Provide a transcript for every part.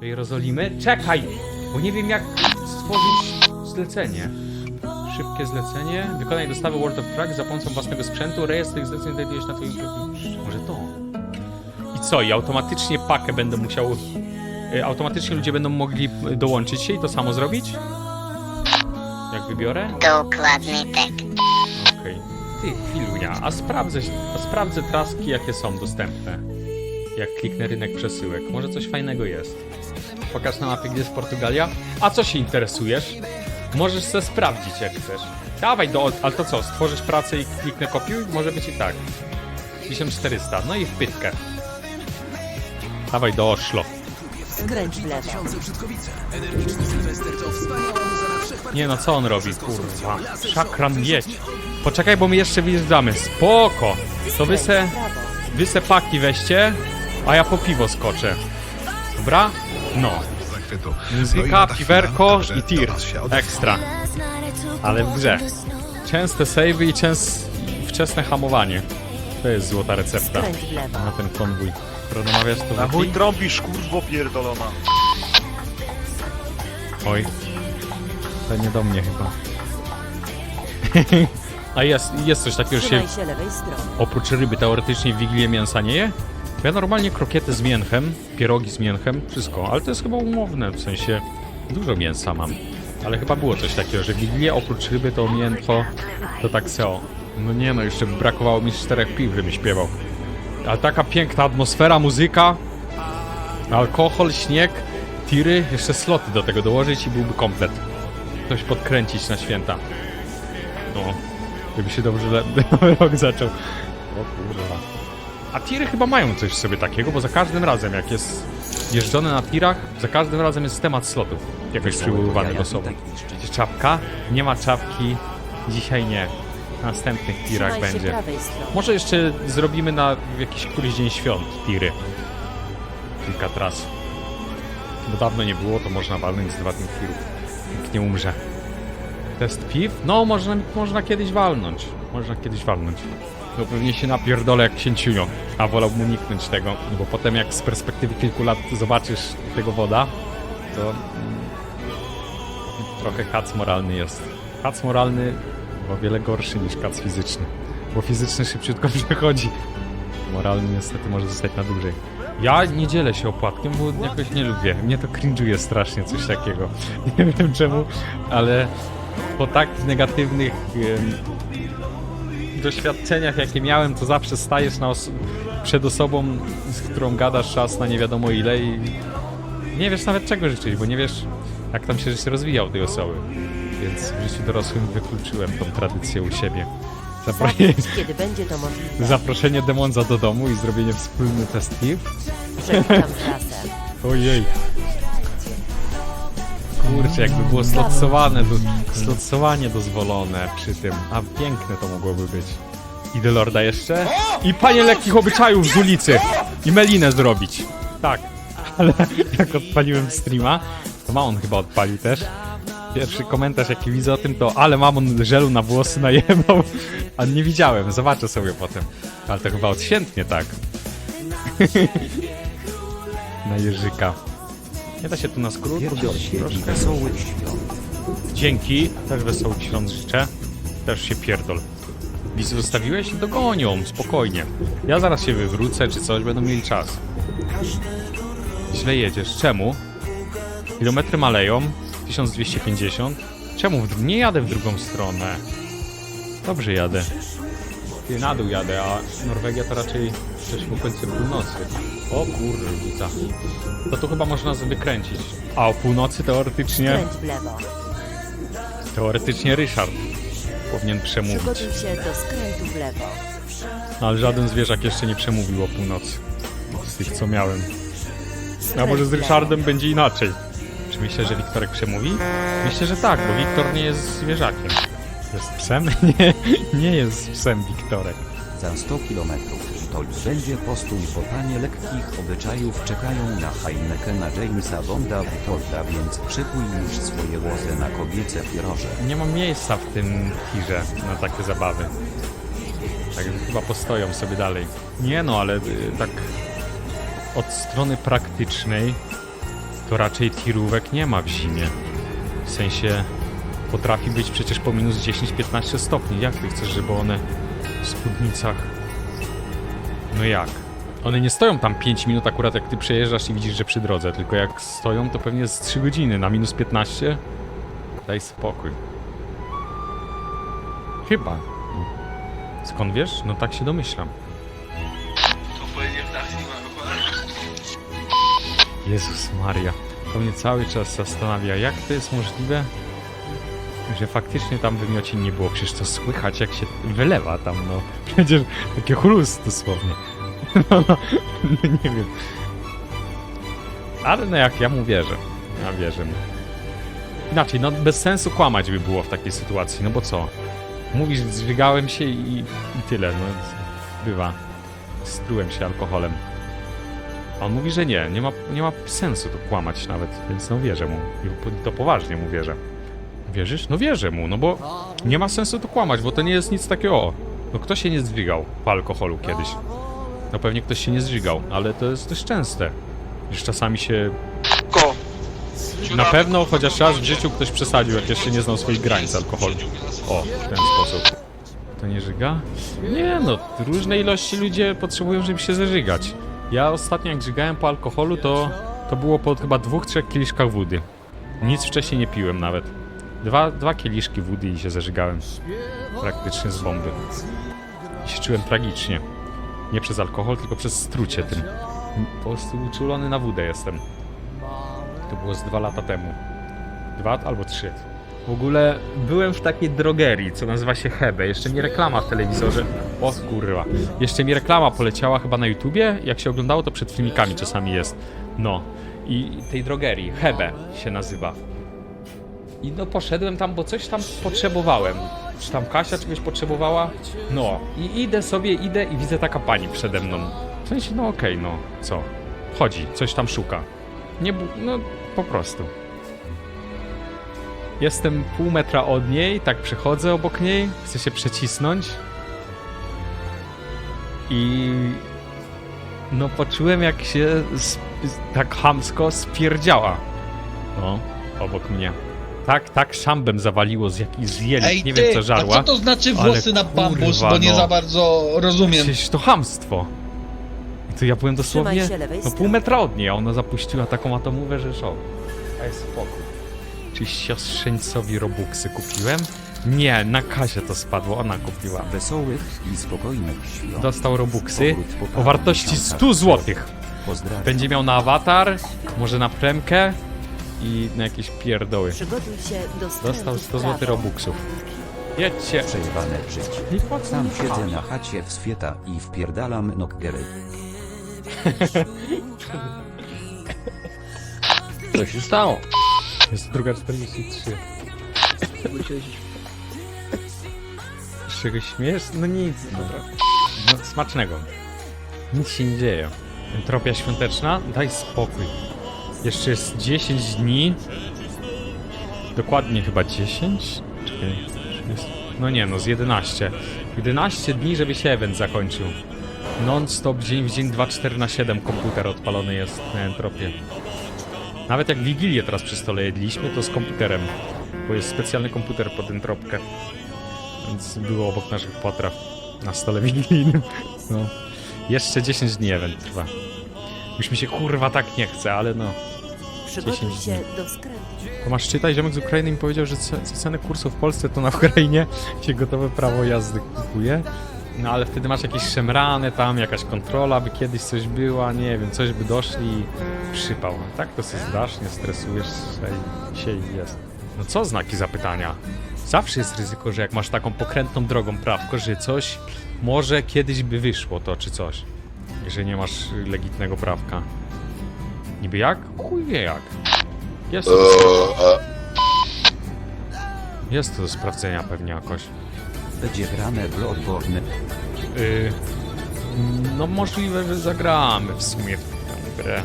Do Jerozolimy? Czekaj! Bo nie wiem jak stworzyć zlecenie. Szybkie zlecenie. Wykonaj dostawy World of Truck za pomocą własnego sprzętu. Rejestr tych zleceń znajdujesz na twoim profilu. Może to? I co? I automatycznie pakę będę musiał... y, Automatycznie ludzie będą mogli dołączyć się i to samo zrobić? Jak wybiorę? Dokładnie tak. Okej. Ty, chwilunia, a sprawdzę, a sprawdzę traski, jakie są dostępne. Jak kliknę rynek przesyłek. Może coś fajnego jest. Pokaż na mapie, gdzie jest Portugalia. A co się interesujesz? Możesz se sprawdzić, jak chcesz. Dawaj do... Ale to co, stworzysz pracę i kliknę kopiuj? Może być i tak. 1400, no i w pytkę. Dawaj do Oszlo. Skręć w lewo. Nie no, co on robi? Kurwa. Szakran jedź. Poczekaj, bo my jeszcze wyjeżdżamy. Spoko. To wy se, wy se paki weźcie, a ja po piwo skoczę. Dobra? No. zachwytu. Muzyka, No piwerko i tir. Ekstra. Ale w grze. Częste savey i częst... wczesne hamowanie. To jest złota recepta na ten konwój. Skoro namawiasz to Na chuj trąbisz, kurwo pierdolona. Oj. To nie do mnie chyba. A jest, jest coś takiego, że się Trzymaj się lewej strony. oprócz ryby teoretycznie w Wigilię mięsa nie je? Ja normalnie krokiety z mięchem, pierogi z mięchem, wszystko, ale to jest chyba umowne, w sensie dużo mięsa mam. Ale chyba było coś takiego, że Wigilię oprócz ryby to miętko, to tak seo. No nie no, jeszcze brakowało mi czterech piw, żebym śpiewał. Ale taka piękna atmosfera, muzyka, alkohol, śnieg, tiry, jeszcze sloty do tego dołożyć i byłby komplet. Ktoś podkręcić na święta. No, żeby się dobrze rok zaczął. O kurwa. A tiry chyba mają coś w sobie takiego, bo za każdym razem jak jest jeżdżone na tirach, za każdym razem jest temat slotów jakoś przywoływany do sobą. Czapka? Nie ma czapki. Dzisiaj nie. Na następnych tirach będzie. Może jeszcze zrobimy na jakiś któryś dzień świąt tiry. Kilka tras. Bo dawno nie było, to można walnąć z dwa dni tirów. Jak nie umrze. Test piw? No, można, można kiedyś walnąć. Można kiedyś walnąć. No pewnie się napierdolę jak księciunio. A wolałbym uniknąć tego, no bo potem jak z perspektywy kilku lat zobaczysz tego woda, to mm, trochę kac moralny jest. Kac moralny o wiele gorszy niż kac fizyczny. Bo fizyczny szybciutko przechodzi. Moralny niestety może zostać na dłużej. Ja nie dzielę się opłatkiem, bo jakoś nie lubię. Mnie to cringe'uje strasznie coś takiego. Nie wiem czemu, ale po tak negatywnych doświadczeniach, jakie miałem, to zawsze stajesz na os- przed osobą, z którą gadasz czas na nie wiadomo ile i nie wiesz nawet czego życzyć, bo nie wiesz, jak tam się życie rozwijał tej osoby. Więc w życiu dorosłym wykluczyłem tą tradycję u siebie. Zaproszenie, kiedy będzie to możliwe. zaproszenie Demonza do domu i zrobienie wspólny test piw. Przeczytam trasę. Ojej. Kurczę, jakby było slotsowane, do, slotsowanie dozwolone przy tym. A piękne to mogłoby być. I do Lorda jeszcze? I panie lekkich obyczajów z ulicy! I Melinę zrobić. Tak. Ale jak odpaliłem streama, to Mamon chyba odpalił też. Pierwszy komentarz jaki widzę o tym to ale Mamon żelu na włosy najebał. A nie widziałem, zobaczę sobie potem. Ale to chyba odświętnie tak. na Jerzyka. Nie da się tu na skrót? Troszkę. wesołych świąt. Dzięki. Też wesołych świąt życzę. Też się pierdol. Wizy zostawiłeś? Dogonią, spokojnie. Ja zaraz się wywrócę, czy coś, będą mieli czas. Źle jedziesz. Czemu? Kilometry maleją. 1250. Czemu? Nie jadę w drugą stronę. Dobrze jadę. Na dół jadę, a Norwegia to raczej też w okolicy północy. O kurwa. To tu chyba można sobie kręcić. A o północy teoretycznie, Skręć w lewo. teoretycznie Ryszard powinien przemówić. Przygotuj się do skrętu w lewo. Ale żaden zwierzak jeszcze nie przemówił o północy. Z tych co miałem. A może z. Ryszardem będzie inaczej. Czy myślę, że Wiktorek przemówi? Myślę, że tak, bo Wiktor nie jest zwierzakiem. Jest psem? Nie, nie jest psem Wiktorek. Za 100 kilometrów to będzie postój po panie lekkich obyczajów czekają na Heinekena Jamesa Bonda Witolda, więc szykuj już swoje łozy na kobiece pieroże. Nie mam miejsca w tym tirze na takie zabawy. Także chyba postoją sobie dalej. Nie no, ale y, tak od strony praktycznej to raczej tirówek nie ma w zimie. W sensie potrafi być przecież po minus 10-15 stopni. Jak ty chcesz, żeby one w spódnicach... No jak? One nie stoją tam 5 minut akurat jak ty przejeżdżasz i widzisz, że przy drodze, tylko jak stoją to pewnie z 3 godziny na minus 15. Daj spokój. Chyba. Skąd wiesz? No tak się domyślam. Jezus Maria. To mnie cały czas zastanawia, jak to jest możliwe, że faktycznie tam w wymiocie nie było. Przecież to słychać, jak się wylewa tam, no. Przecież takie chrust dosłownie. No, no, no nie wiem. Ale no jak ja mu wierzę. Ja wierzę mu. Inaczej, no bez sensu kłamać by było w takiej sytuacji, no bo co? Mówisz, zżygałem się i, i tyle, no. Bywa. Strułem się alkoholem. A on mówi, że nie, nie ma, nie ma sensu tu kłamać nawet, więc no wierzę mu. I to poważnie mu wierzę. Wierzysz? No wierzę mu, no bo nie ma sensu tu kłamać, bo to nie jest nic takiego. No kto się nie zdwigał po alkoholu kiedyś? No pewnie ktoś się nie zdźwigał, ale to jest dość częste. Już czasami się... Na pewno chociaż raz w życiu ktoś przesadził, jak jeszcze nie znał swoich granic alkoholu. O, w ten sposób. To nie żyga? Nie no, różne ilości ludzie potrzebują, żeby się zażygać. Ja ostatnio jak żygałem po alkoholu, to, to było po chyba dwóch, trzech kieliszkach wody. Nic wcześniej nie piłem nawet. Dwa, dwa kieliszki wody i się zażygałem. Praktycznie z bomby. I się czułem tragicznie. Nie przez alkohol, tylko przez strucie tym. Po prostu uczulony na wódę jestem. To było z dwa lata temu. Dwa albo trzy. W ogóle byłem w takiej drogerii, co nazywa się Hebe. Jeszcze mi reklama w telewizorze. O kurwa. Jeszcze mi reklama poleciała chyba na YouTubie. Jak się oglądało, to przed filmikami czasami jest. No. I tej drogerii, Hebe się nazywa. I no poszedłem tam, bo coś tam potrzebowałem. Czy tam Kasia czegoś potrzebowała? No. I idę sobie, idę i widzę taka pani przede mną. W sensie, no okej, no. Co? Chodzi, coś tam szuka. Nie, no po prostu. Jestem pół metra od niej, tak przechodzę obok niej, chcę się przecisnąć. I no poczułem jak się tak hamsko spierdziała. No, obok mnie. Tak, tak szambem zawaliło z jakichś z jelit, Ej, nie ty, wiem co żarła. a co to znaczy ale włosy na bambus, kurwa, bo nie no. za bardzo rozumiem. Przecież to hamstwo. I to ja byłem dosłownie Trzymaj się lewej no, pół strony. metra od niej, a ona zapuściła taką atomówę, że szok. Daj spokój. Czy siostrzeńcowi robuxy kupiłem? Nie, na Kasie to spadło, ona kupiła. Wesołych i spokojnych świąt. Dostał robuxy Powrót po o wartości miesiącach 100 złotych. Pozdrawiam. Będzie miał na awatar, może na premkę i na jakieś pierdoły. Przygotuj się do skrętu Dostał w 100 prawo. złotych robuxów. Jedźcie. Przejwane życie. I po co Sam mi siedzę na chacie w Swieta i wpierdalam nokgery. Co się stało? Jest druga 43. Z czegoś śmiesz? No nic, dobra. No, smacznego. Nic się nie dzieje. Entropia świąteczna? Daj spokój. Jeszcze jest 10 dni. Dokładnie chyba 10? Czekaj. No nie, no z 11. 11 dni, żeby się event zakończył. Non-stop, dzień w dzień, 2-4 na 7 komputer odpalony jest na entropię. Nawet jak Wigilię teraz przy stole jedliśmy, to z komputerem. Bo jest specjalny komputer pod entropkę. Więc było obok naszych potraw na stole wigilijnym. No. Jeszcze 10 dni event trwa. Już mi się kurwa tak nie chce, ale no. Przygotuj 10 się do skrętu. To masz czytaj, ziomek z Ukrainy mi powiedział, że ce- ceny kursów w Polsce to na Ukrainie się gotowe prawo jazdy kupuje. No ale wtedy masz jakieś szemrane tam, jakaś kontrola by kiedyś coś była, nie wiem, coś by doszli i przypał. A tak to się zdasz, nie stresujesz się i dzisiaj jest. No co znaki zapytania? Zawsze jest ryzyko, że jak masz taką pokrętną drogą prawko, że coś może kiedyś by wyszło to czy coś. Jeżeli nie masz legitnego prawka. Niby jak? Chuj wie jak. Jest to, do... jest to do sprawdzenia pewnie jakoś. Będzie grane Bloodborne. Yy, no możliwe, że zagramy w sumie w tę grę.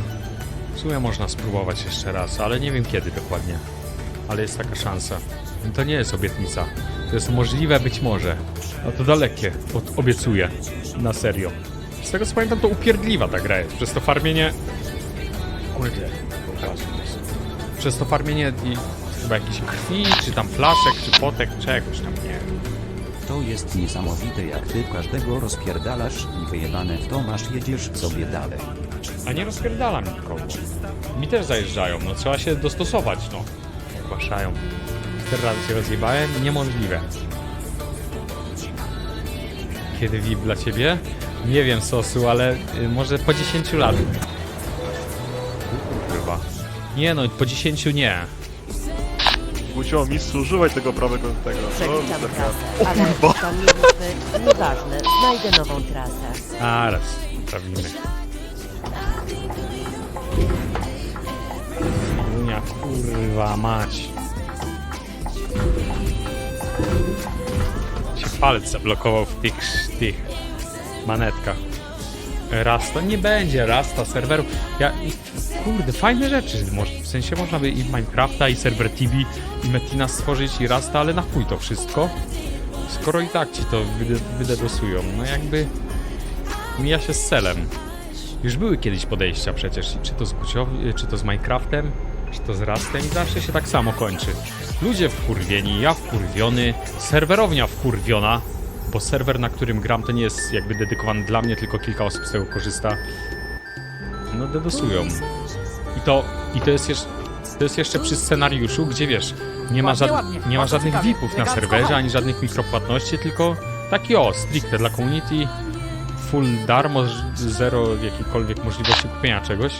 W sumie można spróbować jeszcze raz, ale nie wiem kiedy dokładnie. Ale jest taka szansa. To nie jest obietnica. To jest możliwe być może. No to dalekie, od, obiecuję. Na serio. Z tego co pamiętam to upierdliwa ta gra jest. Przez to farmienie... Kurde, przez to farmienie i chyba jakiejś krwi, czy tam flaszek, czy potek, czegoś tam, nie wiem. To jest niesamowite jak ty każdego rozpierdalasz i wyjebane w to masz jedziesz sobie dalej. A nie rozpierdalam nikogo. Mi też zajeżdżają, no trzeba się dostosować, no. Zgłaszają. Cztery razy się rozjebałem, niemożliwe. Kiedy VIP dla ciebie? Nie wiem, Sosu, ale y, może po 10 lat. Kurwa. Nie no, po 10 nie. Gucio, mistrzu, używaj tego prawego tego. Przeliczam No, trasę, ale tam mieliśmy... Nieważne, znajdę nową trasę. A, raz. Sprawimy. Unia, kurwa mać. Się palec zablokował w tych, tych manetkach. Rasta? Nie będzie Rasta, serwerów. Ja, kurde, fajne rzeczy. W sensie można by i Minecrafta, i serwer TV, i Metina stworzyć, i Rasta, ale na chuj to wszystko. Skoro i tak ci to wyde- wydedosują. No jakby mija się z celem. Już były kiedyś podejścia przecież, czy to z Guciowi, czy to z Minecraftem, czy to z Rastem i zawsze się tak samo kończy. Ludzie wkurwieni, ja wkurwiony, serwerownia wkurwiona, bo serwer, na którym gram, to nie jest jakby dedykowany dla mnie, tylko kilka osób z tego korzysta. No dedosują. I to, i to jest jeszcze, to jest jeszcze przy scenariuszu, gdzie wiesz, nie ma, żad, nie ma żadnych VIP-ów na serwerze, ani żadnych mikropłatności, tylko taki o, stricte dla community, full darmo, zero jakiejkolwiek możliwości kupienia czegoś.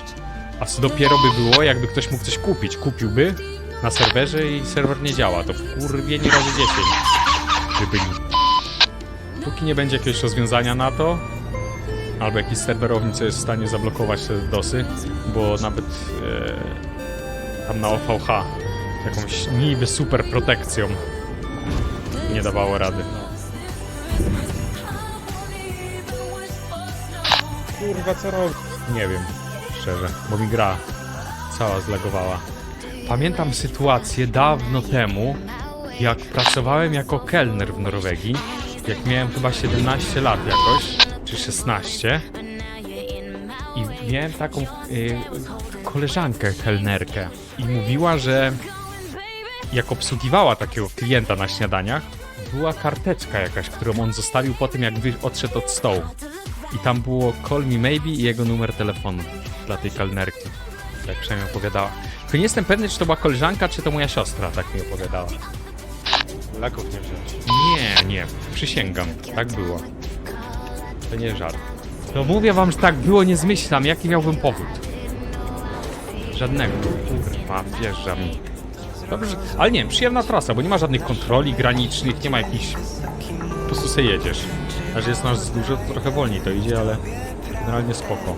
A co dopiero by było, jakby ktoś mógł coś kupić. Kupiłby na serwerze i serwer nie działa. To wkurwieni razy 10 by byli. Póki nie będzie jakiegoś rozwiązania na to, albo jakiś serwerownik, co jest w stanie zablokować te DOSy, bo nawet e, tam na OVH jakąś niby super protekcją nie dawało rady. Kurwa, co robi? Nie wiem, szczerze, bo mi gra cała zlagowała. Pamiętam sytuację dawno temu, jak pracowałem jako kelner w Norwegii, jak miałem chyba 17 lat jakoś, czy 16. I miałem taką y, koleżankę kelnerkę i mówiła, że jak obsługiwała takiego klienta na śniadaniach, była karteczka jakaś, którą on zostawił po tym, jak odszedł od stołu. I tam było call me maybe i jego numer telefonu dla tej kelnerki. Tak przynajmniej opowiadała. Tylko nie jestem pewny, czy to była koleżanka, czy to moja siostra tak mi opowiadała. Leków nie wziąć. Nie, nie, przysięgam, tak było. To nie żart. To mówię wam, że tak było, nie zmyślam, jaki miałbym powód. Żadnego. Kurwa, wjeżdża mi. Dobrze, ale nie, przyjemna trasa, bo nie ma żadnych kontroli granicznych, nie ma jakichś... Po prostu sobie jedziesz. A że jest nas dużo, to trochę wolniej to idzie, ale generalnie spoko.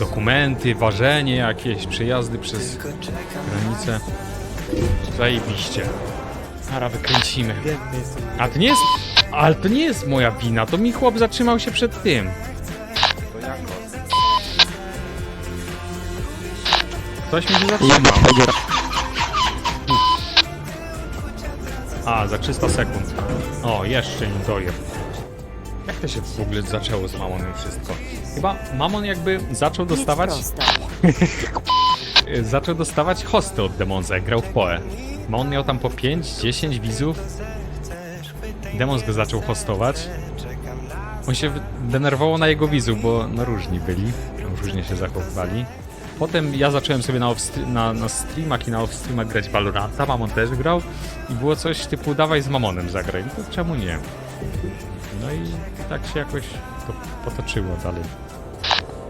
Dokumenty, ważenie jakieś, przejazdy przez granicę. Zajebiście. Ara, wykręcimy. A to nie jest... Ale to nie jest moja wina, to mi chłop zatrzymał się przed tym. Ktoś mi się zatrzymał. A, za 300 sekund. O, jeszcze nim dojeb. Jak to się w ogóle zaczęło z Mamonem wszystko? Chyba Mamon jakby zaczął dostawać... zaczął dostawać hosty od Demonza, jak grał w PoE. Mamon miał tam po 5-10 widzów. Demons go zaczął hostować. On się denerwował na jego widzów, bo no różni byli, różnie się zachowywali. Potem ja zacząłem sobie na, na, na streamach i na off-streamach grać Valoranta, Mamon też grał i było coś typu dawaj z Mamonem zagraj, no to czemu nie? No i tak się jakoś to potoczyło dalej.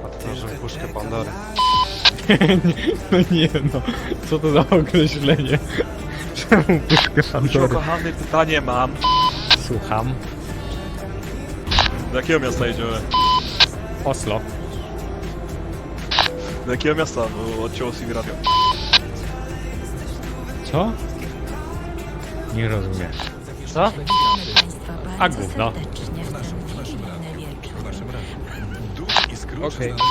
Otworzę puszkę Pandory. No nie no, co to za określenie? Gucio, Pandory? kochany, pytanie mam. Słucham. Do jakiego miasta jedziemy? Oslo. Do jakiego miasta? Bo odcięło CV radio. Co? Nie rozumiem. Co? A gówno. Okej.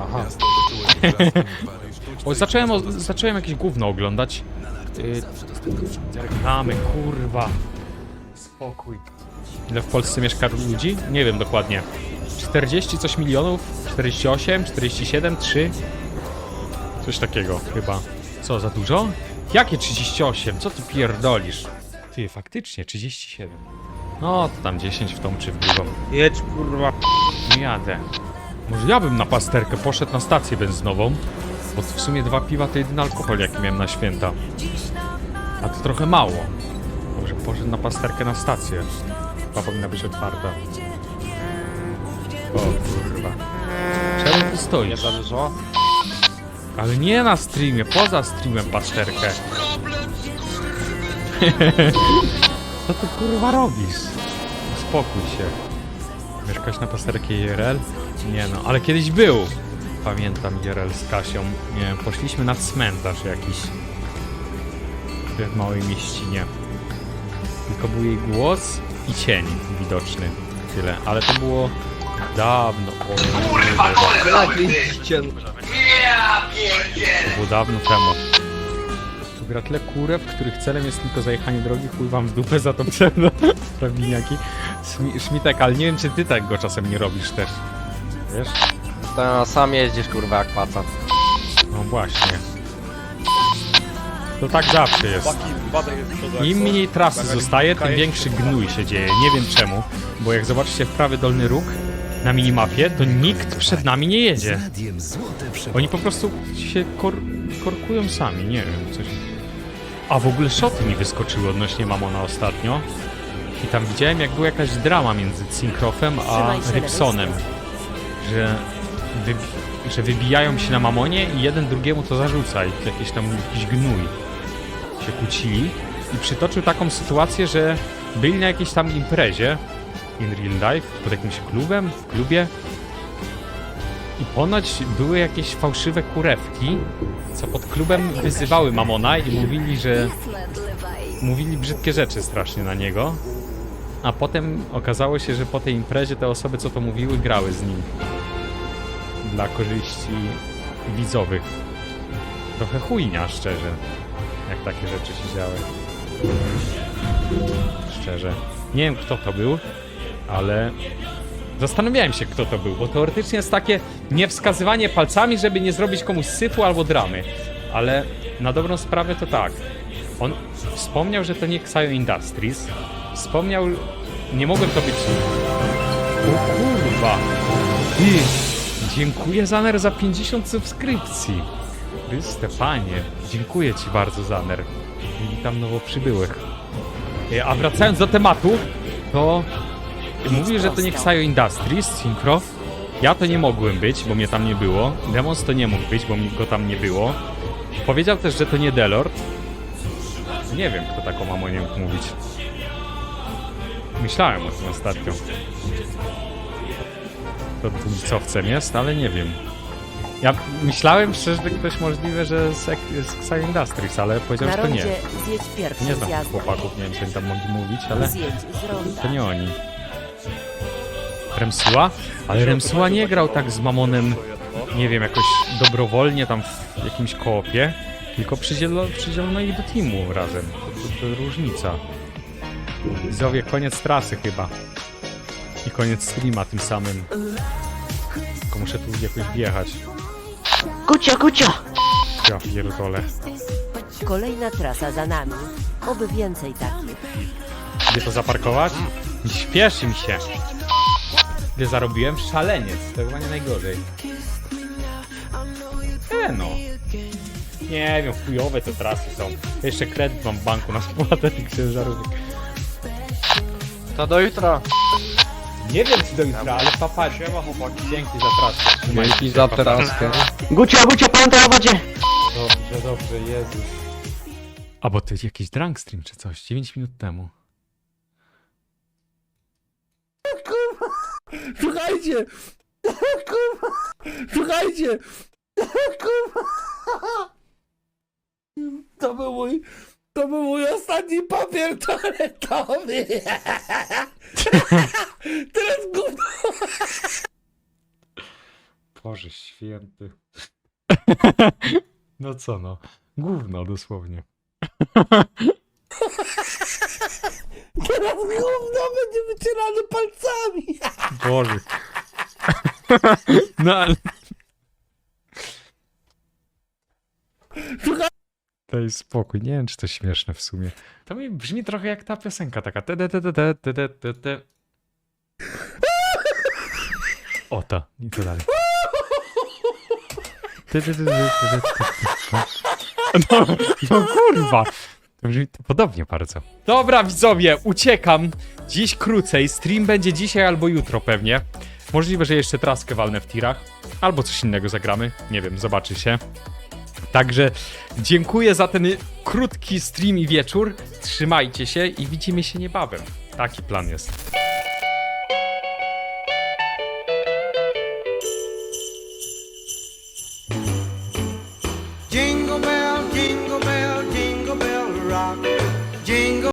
Aha. O, zacząłem, o, zacząłem jakieś gówno oglądać. Yy, reklamy, kurwa. Spokój. Ile w Polsce mieszka ludzi? Nie wiem dokładnie. 40 coś milionów? 48, 47, 3? Coś takiego chyba. Co, za dużo? Jakie 38? Co ty pierdolisz? Ty, faktycznie, 37. No, to tam 10 w tą czy w drugą. Jedź kurwa. Nie jadę. Może ja bym na pasterkę poszedł na stację benzynową, bo w sumie dwa piwa to jedyny alkohol, jaki miałem na święta. A to trochę mało. Może poszedł na pasterkę na stację. Chyba powinna być otwarta. O kurwa. Czemu ty stoisz? Nie za dużo. Ale nie na streamie, poza streamem pasterkę. Co ty kurwa robisz? Spokój się. Mieszkać na pasterkę IRL? Nie no, ale kiedyś był. Pamiętam IRL z Kasią. Nie poszliśmy na cmentarz jakiś. W małej mieścinie. Tylko był jej głos i cień widoczny. Tyle, ale to było dawno. O, to było dawno temu. Tu gra tyle kurew, których celem jest tylko zajechanie drogi, chuj wam w dupę za to pseudo, prawilniaki. Szmi- Szmitek, ale nie wiem, czy ty tak go czasem nie robisz też. Wiesz? To sam jeździsz kurwa jak paca. No właśnie. To tak zawsze jest. Im mniej trasy zostaje, tym większy gnój się dzieje. Nie wiem czemu, bo jak zobaczycie w prawy dolny róg na minimapie, to nikt przed nami nie jedzie. Oni po prostu się kor korkują sami, nie wiem, coś. A w ogóle szoty mi wyskoczyły odnośnie Mamona ostatnio. I tam widziałem, jak była jakaś drama między Cinkrofem a Rybsonem. Że, że wybijają się na Mamonie i jeden drugiemu to zarzuca i to tam jakiś gnój się kłócili i przytoczył taką sytuację, że byli na jakiejś tam imprezie in real life, pod jakimś klubem, w klubie i ponoć były jakieś fałszywe kurewki, co pod klubem wyzywały Mamona i mówili, że mówili brzydkie rzeczy strasznie na niego, a potem okazało się, że po tej imprezie te osoby, co to mówiły, grały z nim dla korzyści widzowych. Trochę chujnia, szczerze jak takie rzeczy się działy. Szczerze. Nie wiem kto to był, ale zastanawiałem się kto to był, bo teoretycznie jest takie niewskazywanie palcami, żeby nie zrobić komuś syfu albo dramy. Ale na dobrą sprawę to tak. On wspomniał, że to nie Xayo Industries. Wspomniał... Nie mogłem to być... O kurwa! Ty! Dziękuję Zaner za 50 subskrypcji. Chryste panie, dziękuję ci bardzo Zaner. I witam nowo przybyłych. E, A wracając do tematu, to mówił, że to nie Xayo Industries, Synchro. Ja to nie mogłem być, bo mnie tam nie było. Demons to nie mógł być, bo go tam nie było. Powiedział też, że to nie Delord. Nie wiem, kto taką mamą nie mógł mówić. Myślałem o tym ostatnio. To tłumicowcem jest, ale nie wiem. Ja myślałem szczerze, że ktoś możliwe, że z, z Xy Industries, ale powiedział, Na że to nie. rondzie zjedź pierwszy Nie znam tych zjazd. chłopaków, nie wiem, czy oni tam mogli mówić, ale Zjedź z ronda. to nie oni. Remsuła? Ale Remsuła nie grał tak z Mamonem, nie wiem, jakoś dobrowolnie tam w jakimś koopie, tylko przydzielono, przydzielono ich do teamu razem. To, to, to różnica. Widzowie, koniec trasy chyba. I koniec streama tym samym. Tylko muszę tu jakoś wjechać. Kucio, kucio! Ja pierdolę. Kolejna trasa za nami. Oby więcej takich. Gdzie to zaparkować? Śpieszy mi się. Gdzie zarobiłem? Szaleniec. To chyba nie najgorzej. E no. Nie wiem, chujowe te trasy są. Jeszcze kredyt mam w banku na spłatę tych ciężarówek. To do jutra. Nie wiem czy do jutra, ale papa, dzięki za. Trzymaj Dzięki za traskę. Gucio, Gucio, pamiętaj o wodzie! Dobrze, dobrze, Jezus. A bo to jest jakiś drunk stream czy coś, 9 minut temu. Słuchajcie! Kurwa! Słuchajcie! Kurwa! To był mój... To był mój ostatni papier toaletowy! Teraz gówno! Boże święty. No co no, gówno dosłownie. Teraz gówno będzie wycierane palcami! Boże. No ale daj spokój. Nie wiem, czy to śmieszne w sumie. To mi brzmi trochę jak ta piosenka taka. Te. O i to dalej. No, no kurwa. To brzmi podobnie bardzo. Dobra widzowie, uciekam. Dziś krócej. Stream będzie dzisiaj albo jutro pewnie. Możliwe, że jeszcze traskę walnę w tirach. Albo coś innego zagramy. Nie wiem, zobaczy się. Także dziękuję za ten krótki stream i wieczór. Trzymajcie się i widzimy się niebawem. Taki plan jest.